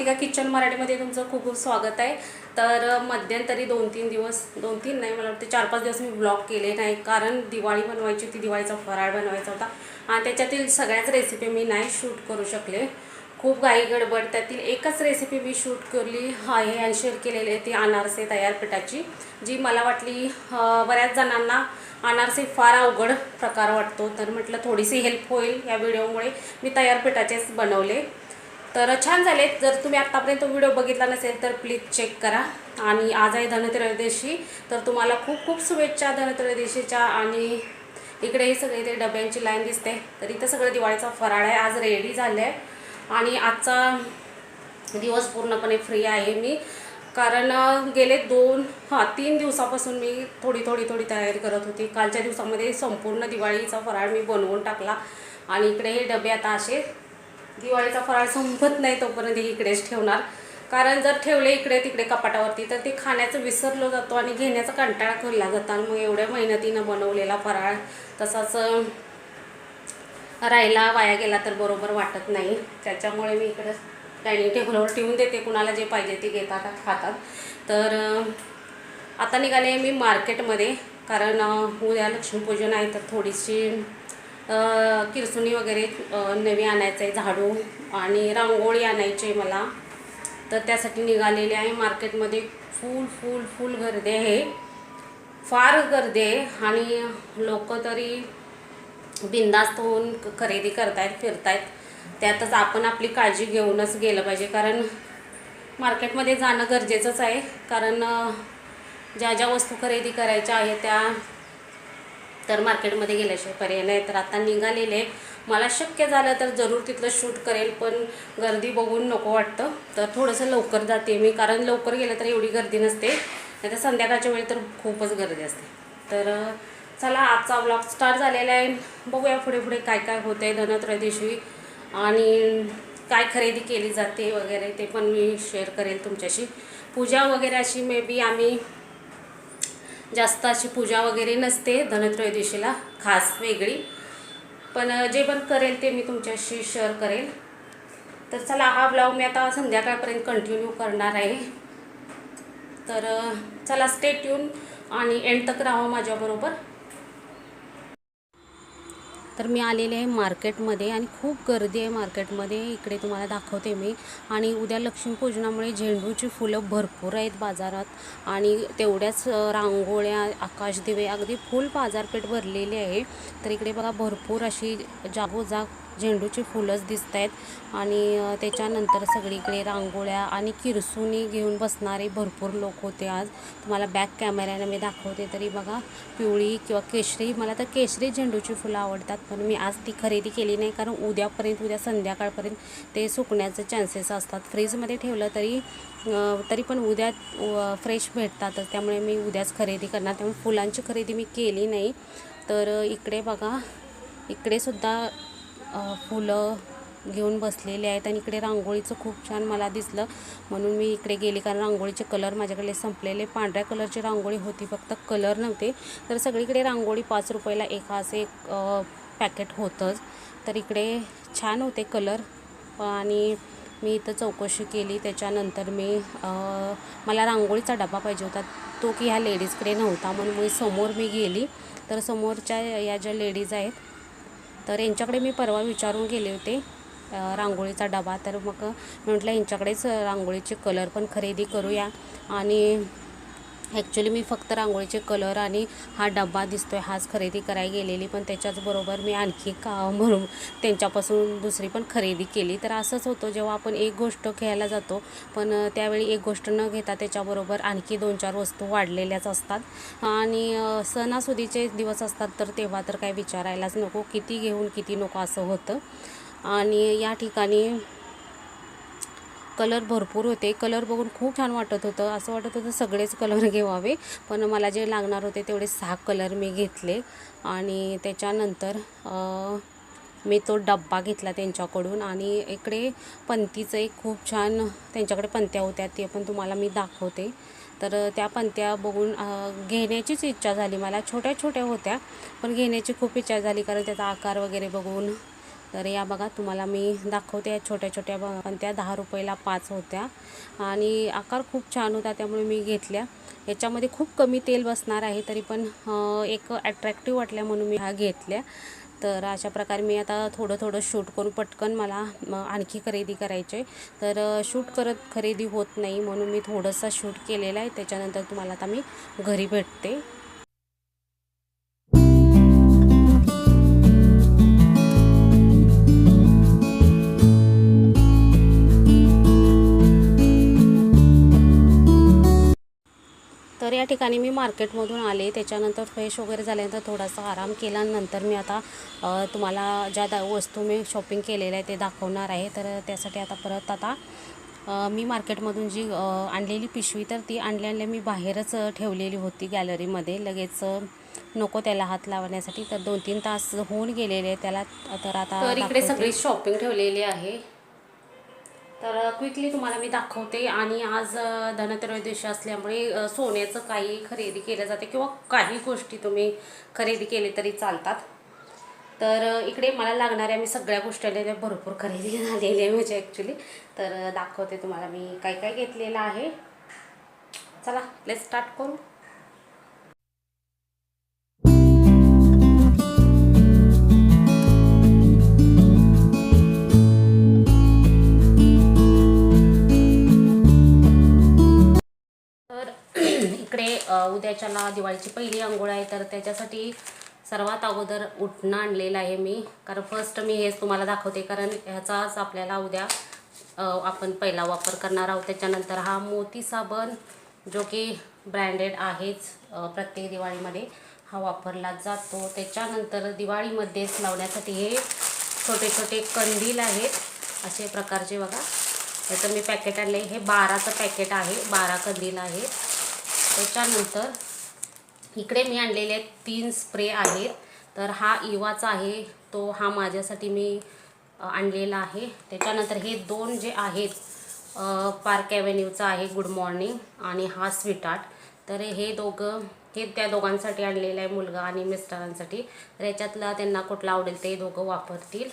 Swatika kitchen मराठीमध्ये तुमचं खूप खूप स्वागत आहे. तर मध्यंतरी दोन तीन दिवस दोन तीन नाही मला वाटते चार पाच दिवस मी ब्लॉग केले नाही. कारण दिवाळी बनवायची होती दिवाळीचा फराळ बनवायचा होता. आणि त्याच्यातील सगळ्याच रेसिपी मी नाही शूट करू शकले. खूप घाई गडबड त्यातील एकच रेसिपी मी शूट केली आहे आणि शेअर केलेली आहे ती अनारसे तयार पिठाची जी मला वाटली बऱ्याच जणांना अनारसे फार अवघड प्रकार वाटतो. तर म्हटलं थोडीशी हेल्प होईल या व्हिडिओमुळे मी तयार पिठाचेच बनवले. तर छान झाले जर तुम्ही आत्तापर्यंत व्हिडिओ बघितला नसेल तर प्लीज चेक करा. आणि आज आहे धनत्रयोदशी तर तुम्हाला खूप खूप शुभेच्छा धनत्रयोदशीच्या आणि इकडे हे सगळे ते डब्यांची लाईन दिसते. तर इथं सगळं दिवाळीचा फराळ आहे. आज रेडी झालं आहे आणि आजचा दिवस पूर्णपणे फ्री आहे मी. कारण गेले दोन हां तीन दिवसापासून मी थोडी थोडी थोडी तयारी करत होती. कालच्या दिवसामध्ये संपूर्ण दिवाळीचा फराळ मी बनवून टाकला. आणि इकडे हे डबे आता असे दिवाळीचा फराळ संपत नाही तोपर्यंत हे इकडेच ठेवणार. कारण जर ठेवले इकडे तिकडे कपाटावरती तर ते खाण्याचं विसरलं जातो आणि घेण्याचा कंटाळा खोलला जातो आणि मग एवढ्या मेहनतीनं बनवलेला फराळ तसाच राहिला वाया गेला तर बरोबर वाटत नाही. त्याच्यामुळे मी इकडं डायनिंग टेबलवर ठेवून देते. कुणाला जे पाहिजे ते घेतात खातात. तर आता निघाले मी मार्केटमध्ये. कारण उद्या लक्ष्मीपूजन आहे तर थोडीशी किरसुनी वगैरे नवी आणायचं आहे झाडू आणि रांगोळी आणायची आहे मला. तर त्यासाठी निघालेले आहे. मार्केटमध्ये फुल फुल फुल गर्दी आहे. फार गर्दी आहे आणि लोक तरी बिंदास्त होऊन क- खरेदी करतायत फिरतायत. त्यातच आपण आपली काळजी घेऊनच गेलं पाहिजे. कारण मार्केटमध्ये जाणं गरजेचंच आहे. कारण ज्या ज्या वस्तू खरेदी करायच्या आहेत त्या तर मार्केटमध्ये गेल्याशिवाय पर्याय नाही. तर आता निघालेले मला शक्य झालं तर जरूर तिथलं शूट करेल पण गर्दी बघून नको वाटतं. तर थोडंसं लवकर जाते मी कारण लवकर गेलं तर एवढी गर्दी नसते. नाही तर संध्याकाळच्या वेळी तर खूपच गर्दी असते. तर चला आजचा ब्लॉग स्टार्ट झालेला आहे. बघूया पुढे पुढे काय काय होतं आहे धनत्रयोदशी आणि काय खरेदी केली जाते वगैरे ते पण मी शेअर करेल तुमच्याशी. पूजा वगैरे अशी मे बी आम्ही जास्त अशी पूजा वगैरे नसते धनत्रयोदशीला खास वेगळी. पण जे पण करेल ते मी तुमच्याशी शेअर करेल. तर चला हा ब्लॉग मी आता संध्याकाळपर्यंत कंटिन्यू करणार आहे. तर चला स्टे ट्यून आणि एंड तक राहा माझ्याबरोबर. तर मी आलेले आहे मार्केटमध्ये आणि खूप गर्दी आहे मार्केटमध्ये. इकडे तुम्हाला दाखवते मी. आणि उद्या लक्ष्मीपूजनामुळे झेंडूची फुलं भरपूर आहेत बाजारात. आणि तेवढ्याच रांगोळ्या आकाशदिवे अगदी फुल बाजारपेठ भरलेली आहे. तर इकडे बघा भरपूर अशी जागोजाग झेंडूची फुलंच दिसत आहेत आणि त्याच्यानंतर सगळीकडे रांगोळ्या आणि किरसुनी घेऊन बसणारे भरपूर लोक होते आज. तुम्हाला बॅक कॅमेऱ्याने मी दाखवते तरी बघा पिवळी किंवा केशरी. मला तर केशरी झेंडूची फुलं आवडतात पण मी आज ती खरेदी केली नाही कारण उद्यापर्यंत उद्या संध्याकाळपर्यंत ते सुकण्याचे चान्सेस असतात. फ्रीजमध्ये ठेवलं तरी तरी पण उद्या फ्रेश भेटतातच. त्यामुळे मी उद्याच खरेदी करणार. त्यामुळे फुलांची खरेदी मी केली नाही. तर इकडे बघा इकडे सुद्धा फुलं घेऊन बसलेले आहेत आणि इकडे रांगोळीचं खूप छान मला दिसलं. म्हणून मी इकडे गेली कारण रांगोळीचे कलर माझ्याकडे संपलेले. पांढऱ्या कलरची रांगोळी होती फक्त कलर नव्हते. तर सगळीकडे रांगोळी पाच रुपयाला एक असे एक पॅकेट होतंच. तर इकडे छान होते कलर. आणि मी इथं चौकशी केली. त्याच्यानंतर मी मला रांगोळीचा डबा पाहिजे होता. तो की ह्या लेडीजकडे नव्हता. म्हणून मी समोर मी गेली. तर समोरच्या या ज्या लेडीज आहेत तर यांच्याकडे मी परवा विचारून गेले होते रांगोळीचा डबा. तर मग म्हटलं यांच्याकडेच रांगोळीचे कलर पण खरेदी करूया. आणि ॲक्च्युली मी फक्त रांगोळीचे कलर आणि हा डबा दिसतो आहे हाच खरेदी करायला गेलेली पण त्याच्याचबरोबर मी आणखी का म्हणून त्यांच्यापासून दुसरी पण खरेदी केली. तर असंच होतं जेव्हा आपण एक गोष्ट घ्यायला जातो पण त्यावेळी एक गोष्ट न घेता त्याच्याबरोबर आणखी दोन चार वस्तू वाढलेल्याच असतात. आणि सणासुदीचे दिवस असतात तर तेव्हा तर काही विचारायलाच नको. किती घेऊन किती नको असं होतं. आणि या ठिकाणी कलर भरपूर होते. कलर बघून खूप छान वाटत होतं. असं वाटत होतं सगळेच कलर घेवावे. पण मला जे लागणार होते तेवढे सहा कलर मी घेतले. आणि त्याच्यानंतर मी तो डब्बा घेतला त्यांच्याकडून. आणि इकडे पंतीचं एक खूप छान त्यांच्याकडे पंत्या होत्या ते पण तुम्हाला मी दाखवते. तर त्या पंत्या बघून घेण्याचीच इच्छा झाली मला. छोट्या छोट्या होत्या पण घेण्याची खूप इच्छा झाली. कारण त्याचा आकार वगैरे बघून तर या बघा तुम्हाला मी दाखवते छोट्या छोट्या पण त्या दहा रुपयाला पाच होत्या. आणि आकार खूप छान होता त्यामुळे मी घेतल्या. याच्यामध्ये खूप कमी तेल बसणार आहे तरी पण एक ॲट्रॅक्टिव्ह वाटल्या म्हणून मी ह्या घेतल्या. तर अशा प्रकारे मी आता थोडं थोडं शूट करून पटकन मला आणखी खरेदी करायचे तर शूट करत खरेदी होत नाही म्हणून मी थोडंसं शूट केलेलं आहे. त्याच्यानंतर तुम्हाला आता मी घरी भेटते. या ठिकाणी मी मार्केटमधून आले. त्याच्यानंतर फ्रेश वगैरे झाल्यानंतर थोडासा आराम केला. नंतर मी आता तुम्हाला ज्या दा वस्तू मी शॉपिंग केलेल्या आहे ते दाखवणार आहे. तर त्यासाठी आता परत आता मी मार्केटमधून जी आणलेली पिशवी तर ती आणल्या आणल्या मी बाहेरच ठेवलेली होती गॅलरीमध्ये लगेच नको त्याला हात लावण्यासाठी. तर दोन तीन तास होऊन गेलेले त्याला. तर आता तर इकडे. सगळी शॉपिंग ठेवलेली आहे. तर क्विकली तुम्हाला मी दाखवते. आणि आज धनत्रयोदशी असल्यामुळे सोन्याचं काही खरेदी केलं जाते किंवा काही गोष्टी तुम्ही खरेदी केले तरी चालतात. तर इकडे मला लागणाऱ्या मी सगळ्या गोष्टी भरपूर खरेदी झालेली आहे म्हणजे ॲक्च्युली तर दाखवते तुम्हाला मी काय काय घेतलेलं आहे. चला लेट स्टार्ट करू. इकडे उद्याच्याला दिवाळीची पहिली आंघोळ आहे तर त्याच्यासाठी सर्वात अगोदर उठणं आणलेलं आहे मी. कारण फर्स्ट मी हेच तुम्हाला दाखवते कारण ह्याचाच आपल्याला उद्या आपण पहिला वापर करणार आहोत. त्याच्यानंतर हा मोती साबण जो की ब्रँडेड आहेच प्रत्येक दिवाळीमध्ये हा वापरला जातो. त्याच्यानंतर दिवाळीमध्येच लावण्यासाठी हे छोटे छोटे कंदील आहेत असे प्रकारचे बघा. त्याचं मी पॅकेट आणले. हे बाराचं पॅकेट आहे बारा कंदील आहे त्याच्यानंतर इकडे मी आणलेले तीन स्प्रे आहेत. तर हा इवाचा आहे तो हा माझ्यासाठी मी आणलेला आहे. त्याच्यानंतर हे दोन जे आहेत पार्क ॲव्हेन्यूचा आहे गुड मॉर्निंग आणि हा स्वीट आर्ट. तर हे दोघं हे त्या दोघांसाठी आणलेलं आहे मुलगा आणि मिस्टरांसाठी. तर याच्यातला त्यांना कुठला आवडेल ते दोघं वापरतील.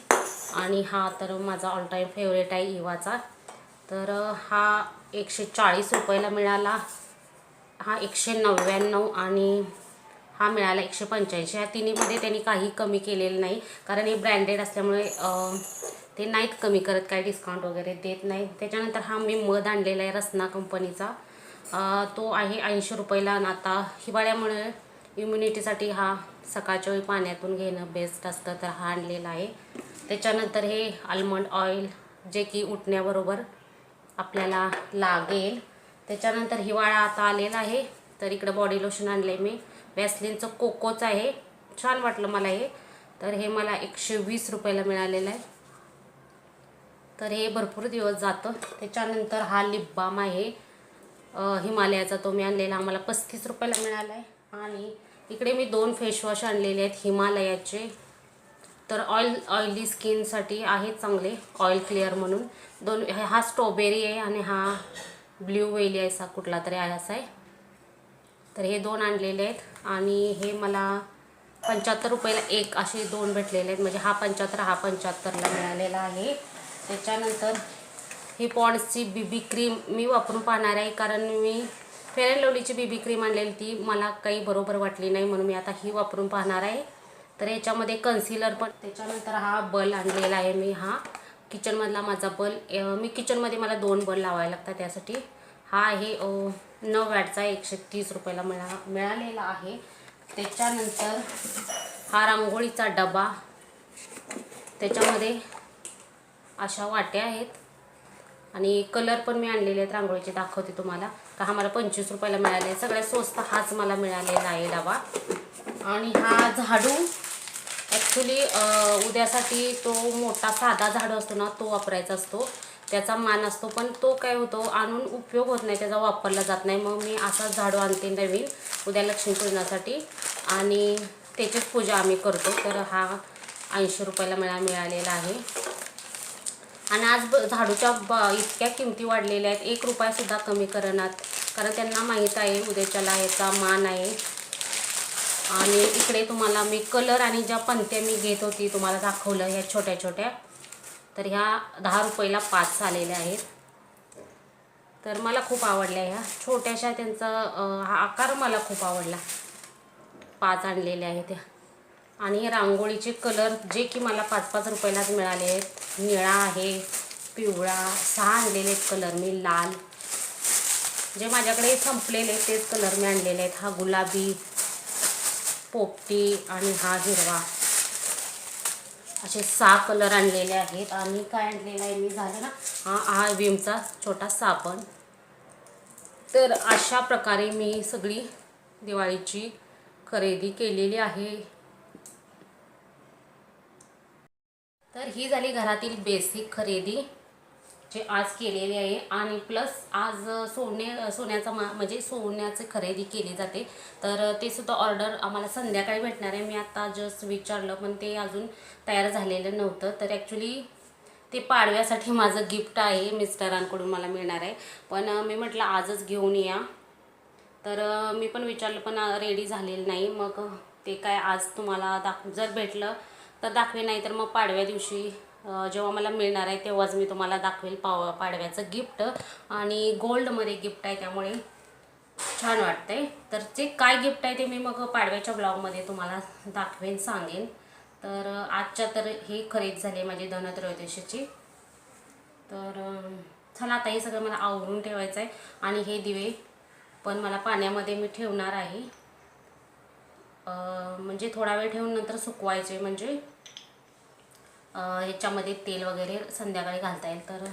आणि हा तर माझा ऑल टाईम फेवरेट आहे इवाचा. तर हा एकशे चाळीस रुपयाला मिळाला. हा एकशे नव्याण्णव आणि हा मिळाला एकशे पंच्याऐंशी. ह्या तिन्हीमध्ये त्यांनी काही कमी केलेलं नाही. कारण हे ब्रँडेड असल्यामुळे ते नाहीत कमी करत काय डिस्काउंट वगैरे देत नाही. त्याच्यानंतर हा मी मध आणलेला आहे रसना कंपनीचा. तो आहे ऐंशी रुपयाला आणि आता हिवाळ्यामुळे इम्युनिटीसाठी हा सकाळच्या वेळी पाण्यातून घेणं बेस्ट असतं तर हा आणलेला आहे. त्याच्यानंतर हे आल्मंड ऑइल जे की उठण्याबरोबर आपल्याला लागेल. त्याच्यानंतर हिवाळा आता आलेला आहे. तर इकडं बॉडी लोशन आणलं आहे मी. वॅसलिनचं कोकोचं आहे. छान वाटलं मला हे. तर हे मला एकशे वीस रुपयाला मिळालेलं आहे. तर हे भरपूर दिवस जातं. त्याच्यानंतर हा लिप बाम आहे. हिमालयाचा तो मी आणलेला. आम्हाला पस्तीस रुपयाला मिळाला आहे. आणि इकडे मी दोन फेसवॉश आणलेले आहेत हिमालयाचे. तर ऑइल ऑइली स्किनसाठी आहेत चांगले. ऑइल क्लिअर म्हणून. दोन हा स्ट्रॉबेरी आहे आणि हा ब्ल्यू वेली आहे असा कुठला तरी आहे असा आहे. तर हे दोन आणलेले आहेत आणि हे मला पंच्याहत्तर रुपयाला एक असे दोन भेटलेले आहेत. म्हणजे हा पंच्याहत्तर हा पंच्याहत्तरला मिळालेला आहे. त्याच्यानंतर ही पॉन्ड्सची बीबी क्रीम मी वापरून पाहणार आहे. कारण मी फेअर अँड लवलीची बीबी क्रीम आणलेली ती मला काही बरोबर वाटली नाही म्हणून मी आता ही वापरून पाहणार आहे. तर याच्यामध्ये कन्सिलर पण त्याच्यानंतर हा बल आणलेला आहे मी हा. किचनमधला माझा बल मी किचनमध्ये मला दोन बल लावायला लागतात त्यासाठी. हा आहे नऊ वॅटचा एकशे तीस रुपयाला मिळा मिळालेला आहे. त्याच्यानंतर हा रांगोळीचा डबा. त्याच्यामध्ये अशा वाट्या आहेत. आणि कलर पण मी आणलेले आहेत रांगोळीचे दाखवते तुम्हाला. का हा मला पंचवीस रुपयाला मिळाले सगळ्यात स्वस्त हाच मला मिळालेला आहे डबा. आणि हा झाडू ॲक्च्युली उद्यासाठी तो मोठा साधा झाड असतो ना तो वापरायचा असतो. त्याचा मान असतो पण तो काय होतो आणून उपयोग होत नाही त्याचा वापरला जात नाही. मग मी असाच झाडू आणते नवीन उद्या लक्ष्मीपूजनासाठी. आणि त्याचीच पूजा आम्ही करतो तर हा ऐंशी रुपयाला मला मिळालेला आहे. आणि आज ब झाडूच्या ब इतक्या किमती वाढलेल्या आहेत. एक रुपयासुद्धा कमी करणार कारण त्यांना माहीत आहे उद्याच्याला याचा मान आहे. आणि इकडे तुम्हाला मी कलर आणि ज्या पंत्या मी घेत होती तुम्हाला दाखवलं ह्या छोट्या छोट्या. तर ह्या दहा रुपयाला पाच आलेल्या आहेत. तर मला खूप आवडल्या ह्या. छोट्याशा त्यांचा हा आकार मला खूप आवडला. पाच आणलेल्या आहेत त्या. आणि रांगोळीचे कलर जे की मला पाच पाच रुपयालाच मिळाले आहेत. निळा आहे पिवळा सहा आणलेले आहेत कलर मी लाल. जे माझ्याकडे संपलेले आहेत तेच कलर मी आणलेले आहेत. हा गुलाबी पोपटी आणि हा हिरवा. असे सहा कलर आणलेले आहेत. आणि काय आणलेलं आहे? मी झालं ना? हा हा विमचा छोटा साबण. तर अशा प्रकारे मी सगळी दिवाळीची खरेदी केलेली आहे. तर ही झाली घरातील बेसिक खरेदी. जे आज केलेले आहे आणि प्लस आज सोने सोन्याचा मा म्हणजे सोन्याचे खरेदी केली जाते. तर ते सुद्धा ऑर्डर आम्हाला संध्याकाळी भेटणार आहे. मी आत्ता जस्ट विचारलं पण ते अजून तयार झालेलं नव्हतं. तर ॲक्च्युली ते पाडव्यासाठी माझं गिफ्ट आहे. मिस्टरांकडून मला मिळणार आहे. पण मी म्हटलं आजच घेऊन या. तर मी पण विचारलं पण रेडी झालेलं नाही. मग ते काय आज तुम्हाला दाख जर भेटलं तर दाखवे नाही तर मग पाडव्या दिवशी जेव्हा मला मिळणार आहे तेव्हाच मी तुम्हाला दाखवेल पाव पाडव्याचं गिफ्ट. आणि गोल्डमध्ये गिफ्ट आहे त्यामुळे छान वाटतंय. तर जे काय गिफ्ट आहे ते मी मग पाडव्याच्या ब्लॉगमध्ये तुम्हाला दाखवेन सांगेन. तर आजच्या तर ही खरेदी झाली आहे माझी धनत्रयोदशीची. तर चला आता हे सगळं मला आवरून ठेवायचं आहे. आणि हे दिवे पण मला पाण्यामध्ये मी ठेवणार आहे. म्हणजे थोडा वेळ ठेवून नंतर सुकवायचे म्हणजे ह्याच्यामध्ये तेल वगैरे संध्याकाळी घालता येईल तर